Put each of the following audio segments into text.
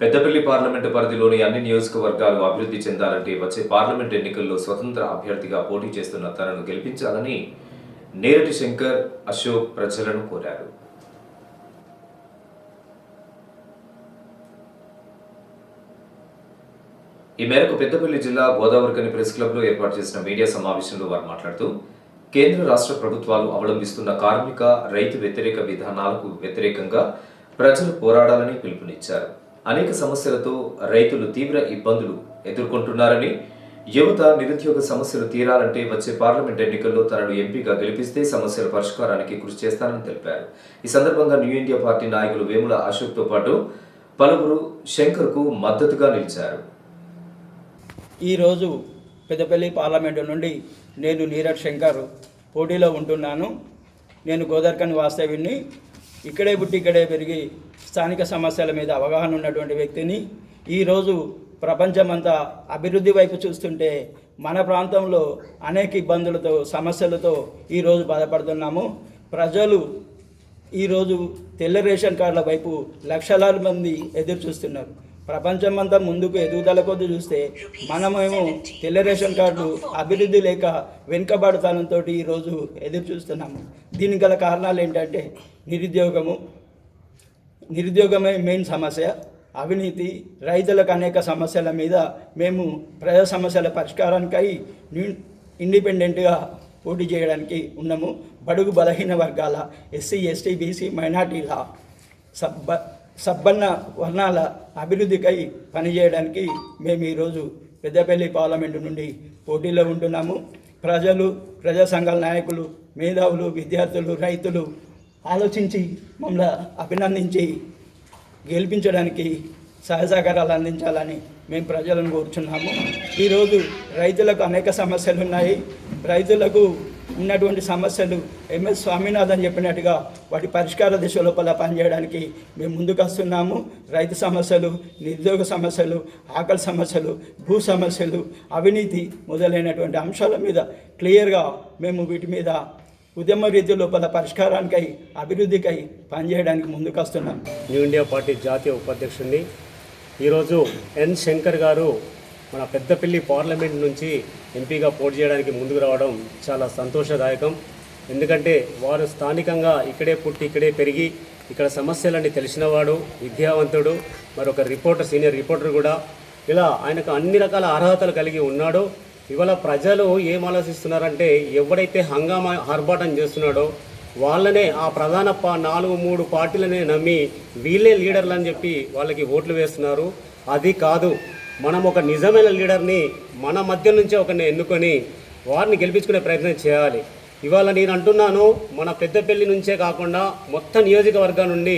Peddapalli parliament పరిధిలోని అన్ని నియోజకవర్గాలు అభివృద్ధి చెందాలంటే వచ్చే పార్లమెంట్ ఎన్నికల్లో స్వతంత్ర అభ్యర్థిగా పోటీ చేస్తున్న తనను గెలిపించాలని నేరటి శంకర్ అశోక్ ప్రజలను కోరారు. ఈ మేరకు పెద్దపల్లి జిల్లా గోదావరికని ప్రెస్ క్లబ్లో ఏర్పాటు చేసిన మీడియా సమావేశంలో వారు మాట్లాడుతూ కేంద్ర రాష్ట్ర ప్రభుత్వాలు అవలంబిస్తున్న కార్మిక రైతు వ్యతిరేక విధానాలకు వ్యతిరేకంగా ప్రజలు పోరాడాలని పిలుపునిచ్చారు. అనేక సమస్యలతో రైతులు తీవ్ర ఇబ్బందులు ఎదుర్కొంటున్నారని యువత నిరుద్యోగ సమస్యలు తీరాలంటే వచ్చే పార్లమెంట్ ఎన్నికల్లో తనను ఎంపీగా గెలిపిస్తే సమస్యల పరిష్కారానికి కృషి చేస్తానని తెలిపారు. ఈ సందర్భంగా న్యూ ఇండియా పార్టీ నాయకులు వేముల అశోక్తో పాటు పలువురు శంకర్కు మద్దతుగా నిలిచారు. ఈరోజు పెద్దపల్లి పార్లమెంటు నుండి నేను నీరజ్ శంకర్ పోటీలో ఉంటున్నాను. నేను గోదార్కని వాస్తవ్యుని ఇక్కడే పుట్టి ఇక్కడే పెరిగి స్థానిక సమస్యల మీద అవగాహన ఉన్నటువంటి వ్యక్తిని ఈరోజు ప్రపంచమంతా అభివృద్ధి వైపు చూస్తుంటే మన ప్రాంతంలో అనేక ఇబ్బందులతో సమస్యలతో ఈరోజు బాధపడుతున్నాము. ప్రజలు ఈరోజు తెల్ల రేషన్ కార్డుల వైపు లక్షలాది మంది ఎదురు చూస్తున్నారు. ప్రపంచమంతా ముందుకు ఎదుగుదల కొద్ది చూస్తే మనమేమో తెల్ల రేషన్ కార్డు అభివృద్ధి లేక వెనుకబడతానంతో ఈరోజు ఎదురు చూస్తున్నాము. దీనికి గల కారణాలు ఏంటంటే నిరుద్యోగము. నిరుద్యోగమే మెయిన్ సమస్య. అవినీతి రైతులకు అనేక సమస్యల మీద మేము ప్రజా సమస్యల పరిష్కారానికై ఇండిపెండెంట్గా పోటీ చేయడానికి ఉన్నాము. బడుగు బలహీన వర్గాల ఎస్సీ ఎస్టీ బీసీ మైనార్టీల సబ్బ సబ్బన్న వర్ణాల అభివృద్ధికై పనిచేయడానికి మేము ఈరోజు పెద్దపల్లి పార్లమెంటు నుండి పోటీలో ఉంటున్నాము. ప్రజలు ప్రజా సంఘాల నాయకులు మేధావులు విద్యార్థులు రైతులు ఆలోచించి మమ్మల్ని అభినందించి గెలిపించడానికి సహాయ సహకారాలు అందించాలని మేము ప్రజలను కోరుచున్నాము. ఈరోజు రైతులకు అనేక సమస్యలు ఉన్నాయి రైతులకు ఉన్నటువంటి సమస్యలు ఎంఎస్ స్వామినాథన్ చెప్పినట్టుగా వాటి పరిష్కార దిశ లోపల పనిచేయడానికి మేము ముందుకు వస్తున్నాము. రైతు సమస్యలు నిరుద్యోగ సమస్యలు ఆకలి సమస్యలు భూ సమస్యలు అవినీతి మొదలైనటువంటి అంశాల మీద క్లియర్గా మేము వీటి మీద ఉద్యమ రీతి లోపల పరిష్కారానికై అభివృద్ధికై పనిచేయడానికి ముందుకు వస్తున్నాం. న్యూ ఇండియా పార్టీ జాతీయ ఉపాధ్యక్షుడిని ఈరోజు ఎన్ శంకర్ గారు మన పెద్దపల్లి పార్లమెంట్ నుంచి ఎంపీగా పోటీ చేయడానికి ముందుకు రావడం చాలా సంతోషదాయకం. ఎందుకంటే వారు స్థానికంగా ఇక్కడే పుట్టి ఇక్కడే పెరిగి ఇక్కడ సమస్యలన్నీ తెలిసినవాడు విద్యావంతుడు మరొక రిపోర్టర్ సీనియర్ రిపోర్టర్ కూడా. ఇలా ఆయనకు అన్ని రకాల అర్హతలు కలిగి ఉన్నాడు. ఇవాళ ప్రజలు ఏం ఆలోచిస్తున్నారంటే ఎవడైతే హంగామా ఆర్భాటం చేస్తున్నాడో వాళ్ళనే ఆ ప్రధాన నాలుగు మూడు పార్టీలనే నమ్మి వీళ్ళే లీడర్లు అని చెప్పి వాళ్ళకి ఓట్లు వేస్తున్నారు. అది కాదు. మనం ఒక నిజమైన లీడర్ని మన మధ్య నుంచే ఒకరిని ఎన్నుకొని వారిని గెలిపించుకునే ప్రయత్నం చేయాలి. ఇవాళ నేను అంటున్నాను మన పెద్దపల్లి నుంచే కాకుండా మొత్తం నియోజకవర్గం నుండి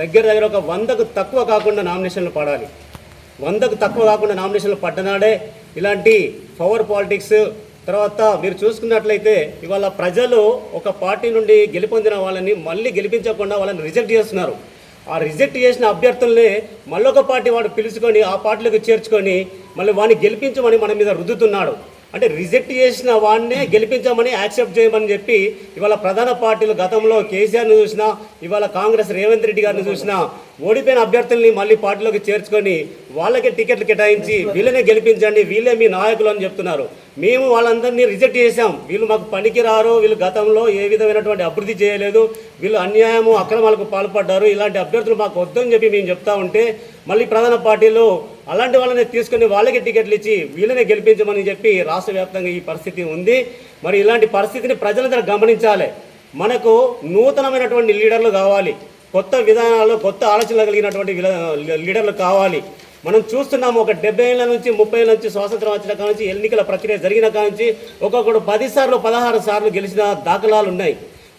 దగ్గర దగ్గర ఒక వందకు తక్కువ కాకుండా నామినేషన్లు పడాలి. వందకు తక్కువ కాకుండా నామినేషన్లు పడ్డనాడే ఇలాంటి పవర్ పాలిటిక్స్ తర్వాత మీరు చూసుకున్నట్లయితే ఇవాళ ప్రజలు ఒక పార్టీ నుండి గెలుపొందిన వాళ్ళని మళ్ళీ గెలిపించకుండా వాళ్ళని రిజెక్ట్ చేస్తున్నారు. ఆ రిజెక్ట్ చేసిన అభ్యర్థుల్ని మళ్ళొక పార్టీ వాడు పిలుచుకొని ఆ పార్టీలకు చేర్చుకొని మళ్ళీ వాడిని గెలిపించమని మన మీద రుద్దుతున్నాడు. అంటే రిజెక్ట్ చేసిన వాడినే గెలిపించమని యాక్సెప్ట్ చేయమని చెప్పి ఇవాళ ప్రధాన పార్టీలు గతంలో కేసీఆర్ని చూసినా ఇవాళ కాంగ్రెస్ రేవంత్ రెడ్డి గారిని చూసినా ఓడిపోయిన అభ్యర్థుల్ని మళ్ళీ పార్టీలోకి చేర్చుకొని వాళ్ళకే టికెట్లు కేటాయించి వీళ్ళనే గెలిపించండి వీళ్ళే మీ నాయకులు అని చెప్తున్నారు. మేము వాళ్ళందరినీ రిజెక్ట్ చేశాం. వీళ్ళు మాకు పనికి రారు వీళ్ళు గతంలో ఏ విధమైనటువంటి అభివృద్ధి చేయలేదు వీళ్ళు అన్యాయము అక్రమాలకు పాల్పడ్డారు ఇలాంటి అభ్యర్థులు మాకు వద్దని చెప్పి మేము చెప్తా ఉంటే మళ్ళీ ప్రధాన పార్టీలు అలాంటి వాళ్ళని తీసుకుని వాళ్ళకి టికెట్లు ఇచ్చి వీళ్ళనే గెలిపించమని చెప్పి రాష్ట్ర ఈ పరిస్థితి ఉంది. మరి ఇలాంటి పరిస్థితిని ప్రజలందరూ గమనించాలి. మనకు నూతనమైనటువంటి లీడర్లు కావాలి. కొత్త విధానాలు కొత్త ఆలోచనలు కలిగినటువంటి లీడర్లు కావాలి. మనం చూస్తున్నాము ఒక డెబ్బై ఏళ్ళ నుంచి ముప్పై ఏళ్ళ నుంచి స్వాతంత్రం వచ్చిన కాడ నుంచి ఎన్నికల ప్రక్రియ జరిగిన కాడ నుంచి ఒక్కొక్కడు పది సార్లు పదహారు సార్లు గెలిచిన దాఖలాలు ఉన్నాయి.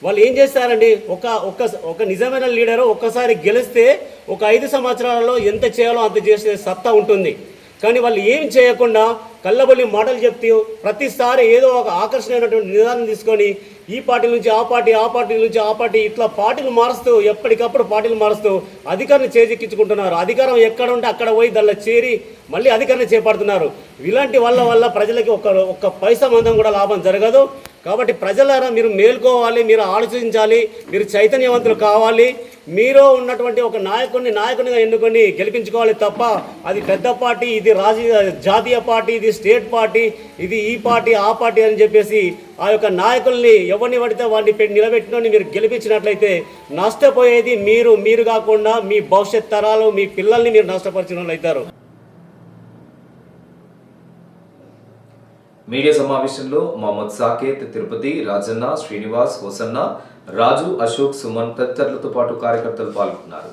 వాళ్ళు ఏం చేస్తారండి? ఒక ఒక్క ఒక నిజమైన లీడరు ఒక్కసారి గెలిస్తే ఒక ఐదు సంవత్సరాలలో ఎంత చేయాలో అంత చేసే సత్తా ఉంటుంది. కానీ వాళ్ళు ఏం చేయకుండా కళ్ళబొల్లి మాటలు చెప్తూ ప్రతిసారి ఏదో ఒక ఆకర్షణమైనటువంటి నిదానం తీసుకొని ఈ పార్టీ నుంచి ఆ పార్టీ ఆ పార్టీ నుంచి ఆ పార్టీ ఇట్లా పార్టీలు మారుస్తూ ఎప్పటికప్పుడు పార్టీలు మారుస్తూ అధికారులు చేజెక్కించుకుంటున్నారు. అధికారం ఎక్కడ ఉంటే అక్కడ పోయి దానిలో చేరి మళ్ళీ అధికారాన్ని చేపడుతున్నారు. ఇలాంటి వల్ల వల్ల ప్రజలకి ఒక ఒక్క పైసా మందం కూడా లాభం జరగదు. కాబట్టి ప్రజలారా మీరు మేల్కోవాలి మీరు ఆలోచించాలి మీరు చైతన్యవంతులు కావాలి. మీరు ఉన్నటువంటి ఒక నాయకుడిని నాయకునిగా ఎన్నుకొని గెలిపించుకోవాలి తప్ప అది పెద్ద పార్టీ ఇది రాజకీయ జాతీయ పార్టీ ఇది స్టేట్ పార్టీ ఇది ఈ పార్టీ ఆ పార్టీ అని చెప్పేసి ఆ యొక్క నాయకుల్ని ఎవరిని పడితే వాడిని నిలబెట్టినని నిలబెట్టినోని మీరు గెలిపించినట్లయితే నష్టపోయేది మీరు మీరు కాకుండా మీ భవిష్యత్ తరాలు మీ పిల్లల్ని మీరు నష్టపరిచిన వాళ్ళు అవుతారు. మీడియా సమావేశంలో మహమ్మద్ సాకేత్ తిరుపతి రాజన్న శ్రీనివాస్ హోసన్న రాజు అశోక్ సుమన్ తదితరులతో పాటు కార్యకర్తలు పాల్గొన్నారు.